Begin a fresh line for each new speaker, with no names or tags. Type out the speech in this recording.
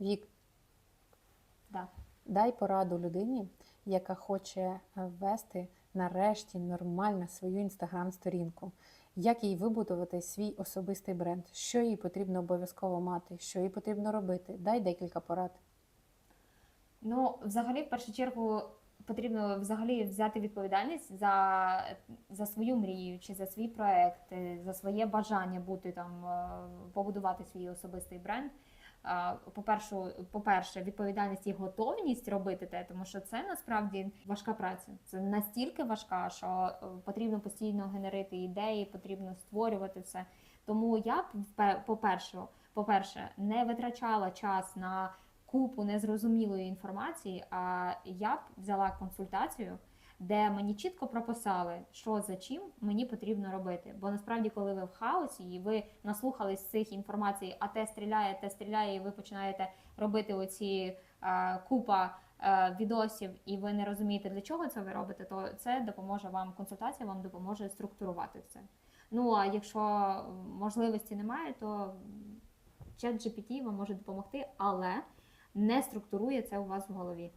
Вік,
Да.
дай пораду людині, яка хоче ввести нарешті нормально свою інстаграм-сторінку. Як їй вибудувати свій особистий бренд? Що їй потрібно обов'язково мати? Що їй потрібно робити? Дай декілька порад.
Ну, взагалі, в першу чергу, потрібно взагалі взяти відповідальність за, за свою мрію чи за свій проект, за своє бажання бути там, е, побудувати свій особистий бренд. По-перше, по-перше, відповідальність і готовність робити те, тому що це насправді важка праця. Це настільки важка, що е, потрібно постійно генерити ідеї, потрібно створювати все. Тому я по-перше, по-перше, не витрачала час на купу незрозумілої інформації, а я б взяла консультацію, де мені чітко прописали, що за чим мені потрібно робити. Бо насправді, коли ви в хаосі і ви наслухались цих інформацій, а те стріляє, те стріляє, і ви починаєте робити оці е, купа. е, Відосів, і ви не розумієте, для чого це ви робите, то це допоможе вам. Консультація вам допоможе структурувати це. Ну а якщо можливості немає, то чат GPT вам може допомогти, але не структурує це у вас в голові.